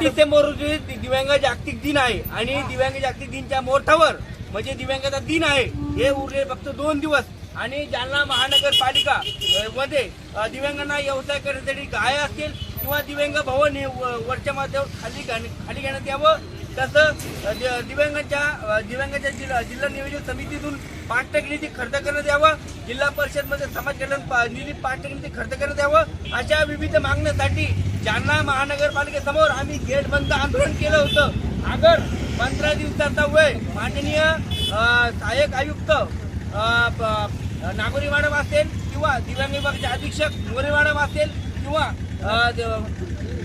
डिसेंबर रोजी दिव्यांग जागतिक दिन आहे आणि दिव्यांग जागतिक दिनच्या मोर्चावर म्हणजे दिव्यांगाचा दिन आहे हे उरले फक्त दोन दिवस. आणि जालना महानगरपालिका मध्ये दिव्यांगांना व्यवसाय करण्यासाठी गाय असतील किंवा दिव्यांग भवन हे वरच्या माध्यमावर खाली खाली घेण्यात यावं. तसं दिव्यांगांच्या दिव्यांगाच्या जिल्हा जिल्हा नियोजन समितीतून पाच टक्के निधी खर्च करण्यात यावं. जिल्हा परिषदमध्ये समाज कल्याण पा- निधी पाच टक्के निधी खर्च करण्यात यावं. अशा विविध मागण्यासाठी जालना महानगरपालिकेसमोर आम्ही गेट बंद आंदोलन केलं होतं. अगर पंधरा दिवसाचा वेळ माननीय सहाय्यक आयुक्त नागोरी मॅडम असेल किंवा दिव्यांग विभागाचे अधीक्षक मोरे मॅडम असेल किंवा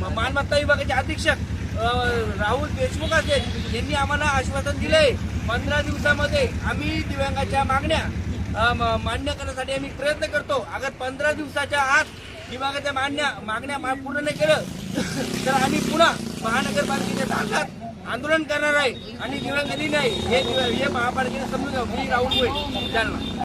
मालमत्ता विभागाचे अधीक्षक राहुल देशमुख असेल यांनी आम्हाला आश्वासन दिलंय पंधरा दिवसामध्ये आम्ही दिव्यांगाच्या मागण्या मान्य करण्यासाठी आम्ही प्रयत्न करतो. अगर पंधरा दिवसाच्या आत दिव्यांगाच्या मागण्या मागण्या पूर्ण नाही केलं तर आम्ही पुन्हा महानगरपालिकेच्या धाकात आंदोलन करणार आहे आणि दिव्यांग दिन नाही. हे हे महापालिकेने समजून घ्यावं मी राहुल होईल जालना